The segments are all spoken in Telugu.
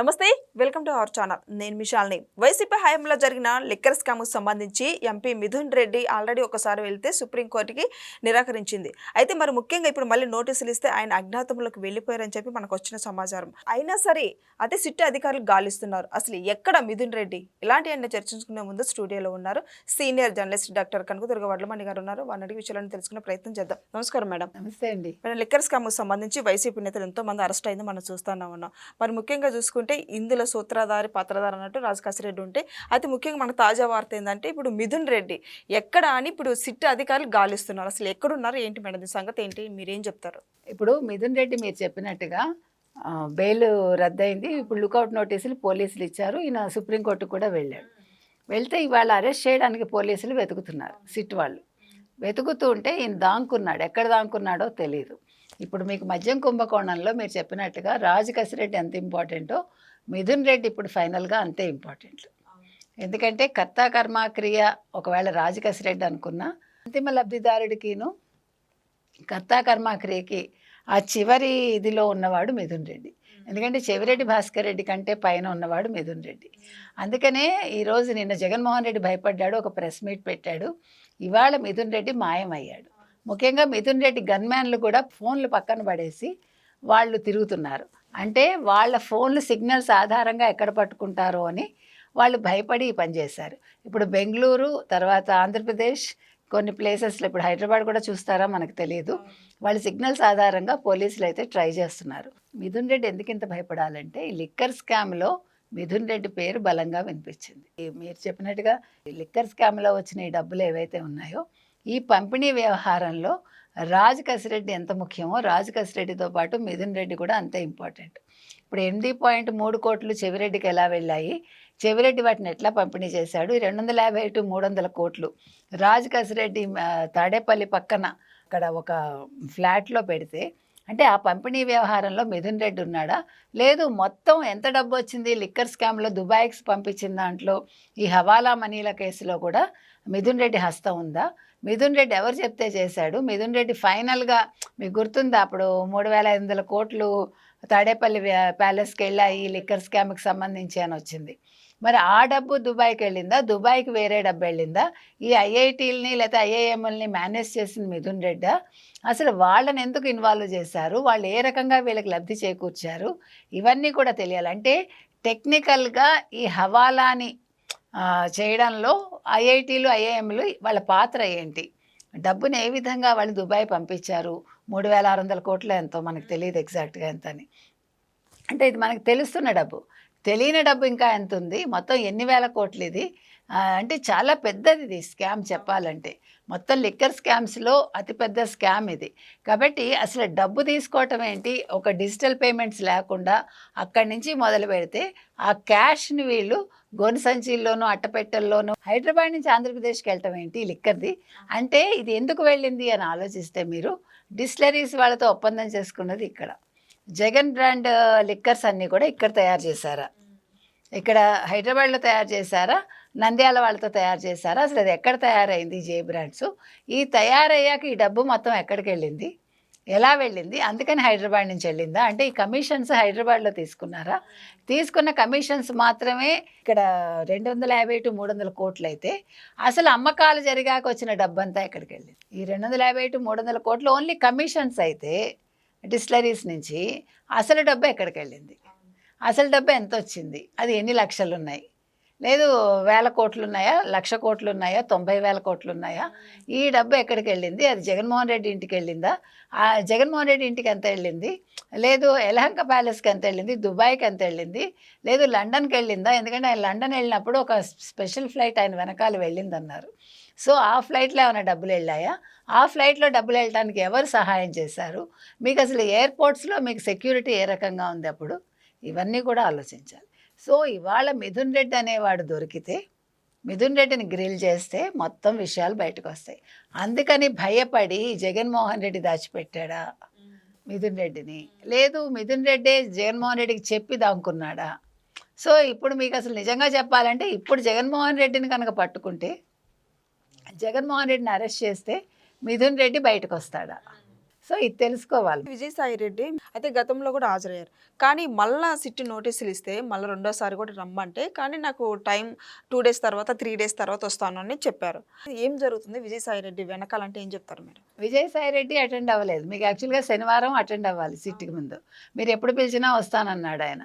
నమస్తే వెల్కమ్ టు అవర్ ఛానల్. నేను మిషాల్ని. వైసీపీ హయాంలో జరిగిన లిక్కర్ స్కామ్కు సంబంధించి ఎంపీ మిథున్ రెడ్డి ఆల్రెడీ ఒకసారి వెళ్తే సుప్రీంకోర్టుకి నిరాకరించింది. అయితే మరి ముఖ్యంగా ఇప్పుడు మళ్ళీ నోటీసులు ఇస్తే ఆయన అజ్ఞాతంలోకి వెళ్ళిపోయారని చెప్పి మనకు వచ్చిన సమాచారం. అయినా సరే అదే సిట్టు అధికారులు గాలిస్తున్నారు. అసలు ఎక్కడ మిథున్ రెడ్డి? ఇలాంటి ఆయన చర్చించుకునే ముందు స్టూడియోలో ఉన్నారు senior journalist doctor Kanakadurga Vadlamani garu ఉన్నారు. వారి విషయాలను తెలుసుకునే ప్రయత్నం చేద్దాం. నమస్కారం మేడం. నమస్తే అండి. మన లిక్కర్ స్కామ్కు సంబంధించి వైసీపీ నేతలు ఎంతో మంది అరెస్ట్ అయింది మనం చూస్తూనే ఉన్నాం మరి ముఖ్యంగా చూసుకుంటే అంటే ఇందులో సూత్రధారి పత్రధారి అన్నట్టు రాజకాశిరెడ్డి ఉంటే అతి ముఖ్యంగా మనకు తాజా వార్త ఏంటంటే ఇప్పుడు మిథున్ రెడ్డి ఎక్కడ అని ఇప్పుడు సిట్ అధికారులు గాలిస్తున్నారు. అసలు ఎక్కడున్నారు? ఏంటి మేడం సంగతి? ఏంటి? మీరేం చెప్తారు? ఇప్పుడు మిథున్ రెడ్డి మీరు చెప్పినట్టుగా బెయిల్ రద్దయింది. ఇప్పుడు లుకౌట్ నోటీసులు పోలీసులు ఇచ్చారు. ఈయన సుప్రీంకోర్టు కూడా వెళ్ళాడు. వెళ్తే ఇవాళ అరెస్ట్ చేయడానికి పోలీసులు వెతుకుతున్నారు సిట్ వాళ్ళు. వెతుకుతూ ఉంటే ఈయన దాంకున్నాడు. ఎక్కడ దాంకున్నాడో తెలియదు ఇప్పుడు మీకు మద్యం కుంభకోణంలో మీరు చెప్పినట్టుగా రాజు కసిరెడ్డి ఎంత ఇంపార్టెంటో మిథున్ రెడ్డి ఇప్పుడు ఫైనల్గా అంతే ఇంపార్టెంట్. ఎందుకంటే కర్త కర్మ క్రియ ఒకవేళ రాజు రెడ్డి అనుకున్నా అంతిమ లబ్ధిదారుడికిను కర్త కర్మ క్రియకి ఆ చివరి ఇదిలో ఉన్నవాడు మిథున్ రెడ్డి. ఎందుకంటే చెవిరెడ్డి భాస్కర్ రెడ్డి కంటే పైన ఉన్నవాడు మిథున్ రెడ్డి. అందుకనే ఈరోజు నిన్న జగన్మోహన్ రెడ్డి భయపడ్డాడు ఒక ప్రెస్ మీట్ పెట్టాడు. ఇవాళ మిథున్ రెడ్డి మాయమయ్యాడు. ముఖ్యంగా మిథున్ రెడ్డి గన్మ్యాన్లు కూడా ఫోన్లు పక్కన పడేసి వాళ్ళు తిరుగుతున్నారు. అంటే వాళ్ళ ఫోన్లు సిగ్నల్స్ ఆధారంగా ఎక్కడ పట్టుకుంటారో అని వాళ్ళు భయపడి ఈ పని చేశారు. ఇప్పుడు బెంగళూరు తర్వాత ఆంధ్రప్రదేశ్ కొన్ని ప్లేసెస్లో ఇప్పుడు హైదరాబాద్ కూడా చూస్తారా మనకు తెలియదు వాళ్ళ సిగ్నల్స్ ఆధారంగా పోలీసులు అయితే ట్రై చేస్తున్నారు. మిథున్ రెడ్డి ఎందుకు ఇంత భయపడాలంటే ఈ లిక్కర్ స్కామ్లో మిథున్ రెడ్డి పేరు బలంగా వినిపించింది. మీరు చెప్పినట్టుగా ఈ లిక్కర్ స్కామ్లో వచ్చిన ఈ డబ్బులు ఏవైతే ఉన్నాయో ఈ పంపిణీ వ్యవహారంలో రాజ్ కసిరెడ్డి ఎంత ముఖ్యమో రాజ్ కసిరెడ్డితో పాటు మిథున్ రెడ్డి కూడా అంతే ఇంపార్టెంట్ ఇప్పుడు ఎనిమిది పాయింట్ మూడు కోట్లు చెవిరెడ్డికి ఎలా వెళ్ళాయి? చెవిరెడ్డి వాటిని ఎట్లా పంపిణీ చేశాడు? రెండు వందల యాభై టు మూడు వందల కోట్లు. రాజ్ కసిరెడ్డి తాడేపల్లి పక్కన అక్కడ ఒక ఫ్లాట్లో పెడితే అంటే ఆ పంపిణీ వ్యవహారంలో మిథున్ రెడ్డి ఉన్నాడా? లేదు మొత్తం ఎంత డబ్బు వచ్చింది? లిక్కర్ స్కామ్లో దుబాయ్కి పంపించిన దాంట్లో ఈ హవాలా మనీల కేసులో కూడా మిథున్ రెడ్డి హస్తం ఉందా? మిథున్ రెడ్డి ఎవరు చెప్తే చేశాడు? మిథున్ రెడ్డి ఫైనల్గా మీకు గుర్తుందా? అప్పుడు మూడు వేల ఐదు వందల కోట్లు తాడేపల్లి ప్యాలెస్కి వెళ్ళాయి లిక్కర్ స్కామ్కి సంబంధించి అని వచ్చింది. మరి ఆ డబ్బు దుబాయ్కి వెళ్ళిందా? దుబాయ్కి వేరే డబ్బు వెళ్ళిందా? ఈ ఐఐటీలని లేకపోతే ఐఐఎంఎల్ని మేనేజ్ చేసిన మిథున్ రెడ్డా? అసలు వాళ్ళని ఎందుకు ఇన్వాల్వ్ చేశారు? వాళ్ళు ఏ రకంగా వీళ్ళకి లబ్ధి చేకూర్చారు? ఇవన్నీ కూడా తెలియాలి. అంటే టెక్నికల్గా ఈ హవాలాని చేయడంలో ఐఐటీలు ఐఐఎంలు వాళ్ళ పాత్ర ఏంటి? డబ్బుని ఏ విధంగా వాళ్ళు దుబాయ్ పంపించారు? మూడు వేల ఆరు వందల కోట్ల ఎంతో మనకు తెలియదు ఎగ్జాక్ట్గా ఎంత అని అంటే ఇది మనకు తెలుస్తున్న డబ్బు. తెలియని డబ్బు ఇంకా ఎంత ఉంది మొత్తం ఎన్ని వేల కోట్లు ఇది? అంటే చాలా పెద్దది ఇది స్కామ్ చెప్పాలంటే. మొత్తం లిక్కర్ స్కామ్స్లో అతిపెద్ద స్కామ్ ఇది. కాబట్టి అసలు డబ్బు తీసుకోవటం ఏంటి? ఒక డిజిటల్ పేమెంట్స్ లేకుండా అక్కడి నుంచి మొదలు పెడితే ఆ క్యాష్ని వీళ్ళు గోను సంచీల్లోనూ అట్టపెట్టెల్లోనూ హైదరాబాద్ నుంచి ఆంధ్రప్రదేశ్కి వెళ్ళటం ఏంటి లిక్కర్ది? అంటే ఇది ఎందుకు వెళ్ళింది అని ఆలోచిస్తే మీరు డిస్టిలరీస్ వాళ్ళతో ఒప్పందం చేసుకున్నది ఇక్కడ. జగన్ బ్రాండ్ లిక్కర్స్ అన్నీ కూడా ఇక్కడ తయారు చేశారా? ఇక్కడ హైదరాబాద్లో తయారు చేశారా? నంద్యాల వాళ్ళతో తయారు చేశారు. అసలు అది ఎక్కడ తయారైంది జే బ్రాండ్స్? ఈ తయారయ్యాక ఈ డబ్బు మొత్తం ఎక్కడికి వెళ్ళింది? ఎలా వెళ్ళింది? అందుకని హైదరాబాద్ నుంచి వెళ్ళిందా? అంటే ఈ కమిషన్స్ హైదరాబాద్లో తీసుకున్నారా? తీసుకున్న కమిషన్స్ మాత్రమే ఇక్కడ రెండు వందల యాభై టు మూడు వందల కోట్లు అయితే అసలు అమ్మకాలు జరిగాక వచ్చిన డబ్బంతా ఎక్కడికి వెళ్ళింది? ఈ రెండు వందల యాభై టు మూడు వందల కోట్లు ఓన్లీ కమిషన్స్ అయితే డిస్టిలరీస్ నుంచి అసలు డబ్బు ఎక్కడికి వెళ్ళింది? అసలు డబ్బు ఎంత వచ్చింది అది ఎన్ని లక్షలు ఉన్నాయి లేదు వేల కోట్లు ఉన్నాయా లక్ష కోట్లు ఉన్నాయా తొంభై వేల కోట్లు ఉన్నాయా ఈ డబ్బు ఎక్కడికి వెళ్ళింది అది జగన్మోహన్ రెడ్డి ఇంటికి వెళ్ళిందా ఆ జగన్మోహన్ రెడ్డి ఇంటికి ఎంత వెళ్ళింది లేదు ఎలహంక ప్యాలెస్కి ఎంత వెళ్ళింది దుబాయ్కి ఎంత వెళ్ళింది లేదు లండన్కి వెళ్ళిందా ఎందుకంటే ఆయన లండన్ వెళ్ళినప్పుడు ఒక స్పెషల్ ఫ్లైట్ ఆయన వెనకాల వెళ్ళిందన్నారు. సో ఆ ఫ్లైట్లో ఏమైనా డబ్బులు వెళ్ళాయా ఆ ఫ్లైట్లో డబ్బులు వెళ్ళడానికి ఎవరు సహాయం చేశారు? మీకు అసలు ఎయిర్పోర్ట్స్లో మీకు సెక్యూరిటీ ఏ రకంగా ఉంది అప్పుడు? ఇవన్నీ కూడా ఆలోచించాలి. సో ఇవాళ మిథున్ రెడ్డి అనేవాడు దొరికితే మిథున్ రెడ్డిని గ్రిల్ చేస్తే మొత్తం విషయాలు బయటకు వస్తాయి అందుకని భయపడి జగన్మోహన్ రెడ్డి దాచిపెట్టాడా మిథున్ రెడ్డిని? లేదు మిథున్ రెడ్డి జగన్మోహన్ రెడ్డికి చెప్పి దాంకున్నాడా? సో ఇప్పుడు మీకు అసలు నిజంగా చెప్పాలంటే ఇప్పుడు జగన్మోహన్ రెడ్డిని కనుక పట్టుకుంటే జగన్మోహన్ రెడ్డిని అరెస్ట్ చేస్తే మిథున్ రెడ్డి బయటకు వస్తాడా సో ఇది తెలుసుకోవాలి. విజయసాయి రెడ్డి అయితే గతంలో కూడా హాజరయ్యారు. కానీ మళ్ళా సిట్టి నోటీసులు ఇస్తే మళ్ళీ రెండోసారి కూడా రమ్మంటే కానీ నాకు టైం టూ డేస్ తర్వాత త్రీ డేస్ తర్వాత వస్తాను అని చెప్పారు. ఏం జరుగుతుంది? విజయసాయి రెడ్డి వెనకాలంటే ఏం చెప్తారు మీరు? విజయసాయి రెడ్డి అటెండ్ అవ్వలేదు. మీకు యాక్చువల్గా శనివారం అటెండ్ అవ్వాలి సిట్టికి ముందు. మీరు ఎప్పుడు పిలిచినా వస్తానన్నాడు ఆయన.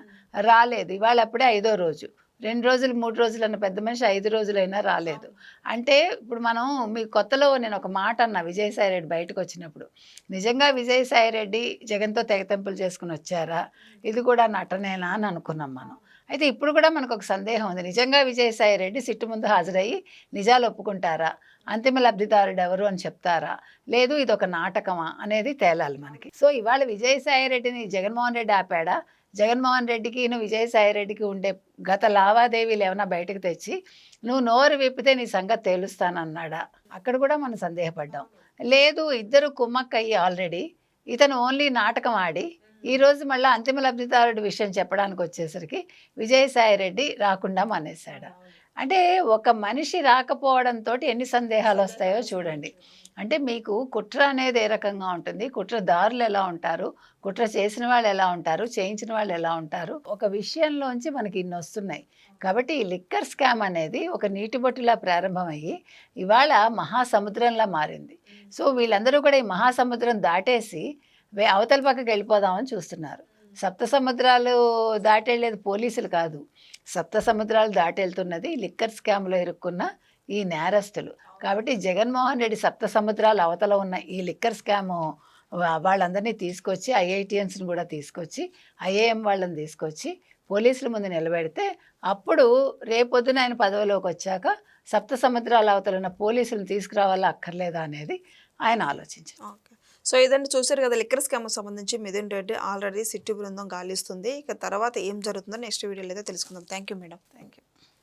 రాలేదు. ఇవాళ అప్పుడే ఐదో రోజు. రెండు రోజులు మూడు రోజులు అన్న పెద్ద మనిషి ఐదు రోజులైనా రాలేదు. అంటే ఇప్పుడు మనం మీ కొత్తలో నేను ఒక మాట అన్న విజయసాయి రెడ్డి బయటకు వచ్చినప్పుడు నిజంగా విజయసాయి రెడ్డి జగన్తో తెగతెంపులు చేసుకుని వచ్చారా? ఇది కూడా నటనేనా? అని అనుకున్నాం మనం. అయితే ఇప్పుడు కూడా మనకు ఒక సందేహం ఉంది. నిజంగా విజయసాయి రెడ్డి సిట్టు ముందు హాజరయ్యి నిజాలు ఒప్పుకుంటారా? అంతిమ లబ్ధిదారుడు ఎవరు అని చెప్తారా? లేదు ఇది ఒక నాటకమా? అనేది తేలాలి మనకి. సో ఇవాళ విజయసాయి రెడ్డిని జగన్మోహన్ రెడ్డి ఆపాడా? జగన్మోహన్ రెడ్డికి నువ్వు విజయసాయి రెడ్డికి ఉండే గత లావాదేవీలు ఏమైనా బయటకు తెచ్చి నువ్వు నోరు విప్పితే నీ సంగతి తేలుస్తానన్నాడా? అక్కడ కూడా మనం సందేహపడ్డాం. లేదు ఇద్దరు కుమ్మక్కయ్యి ఆల్రెడీ ఇతను ఓన్లీ నాటకం ఆడి ఈరోజు మళ్ళీ అంతిమ లబ్ధిదారుడి విషయం చెప్పడానికి వచ్చేసరికి విజయసాయి రెడ్డి రాకుండా మానేశాడు. అంటే ఒక మనిషి రాకపోవడంతో ఎన్ని సందేహాలు వస్తాయో చూడండి. అంటే మీకు కుట్ర అనేది ఏ రకంగా ఉంటుంది? కుట్రదారులు ఎలా ఉంటారు? కుట్ర చేసిన వాళ్ళు ఎలా ఉంటారు? చేయించిన వాళ్ళు ఎలా ఉంటారు? ఒక విషయంలోంచి మనకి ఇన్ని వస్తున్నాయి. కాబట్టి ఈ లిక్కర్ స్కామ్ అనేది ఒక నీటి బొట్టులా ప్రారంభమయ్యి ఇవాళ మహాసముద్రంలా మారింది. సో వీళ్ళందరూ కూడా ఈ మహాసముద్రం దాటేసి వే- అవతల పక్కకి వెళ్ళిపోదామని చూస్తున్నారు. సప్త సముద్రాలు దాటేళ్ళేది పోలీసులు కాదు. సప్త సముద్రాలు దాటెళ్తున్నది లిక్కర్ స్కామ్లో ఇరుక్కున్న ఈ నేరస్తులు. కాబట్టి జగన్మోహన్ రెడ్డి సప్త సముద్రాల అవతల ఉన్న ఈ లిక్కర్ స్కాము వాళ్ళందరినీ తీసుకొచ్చి ఐఐటిఎన్స్ని కూడా తీసుకొచ్చి ఐఏఎం వాళ్ళని తీసుకొచ్చి పోలీసుల ముందు నిలబెడితే అప్పుడు రేపొద్దున ఆయన పదవిలోకి వచ్చాక సప్త సముద్రాల అవతల ఉన్న పోలీసులను తీసుకురావాలా అక్కర్లేదా అనేది ఆయన ఆలోచించారు. ఓకే. సో ఇదండి చూసారు కదా లిక్కర్ స్కామ్ సంబంధించి మిథున్ రెడ్డి ఆల్రెడీ సిట్టి బృందం గాలిస్తుంది. ఇక తర్వాత ఏం జరుగుతుందో నెక్స్ట్ వీడియోలో అయితే తెలుసుకుందాం. Thank you madam. Thank you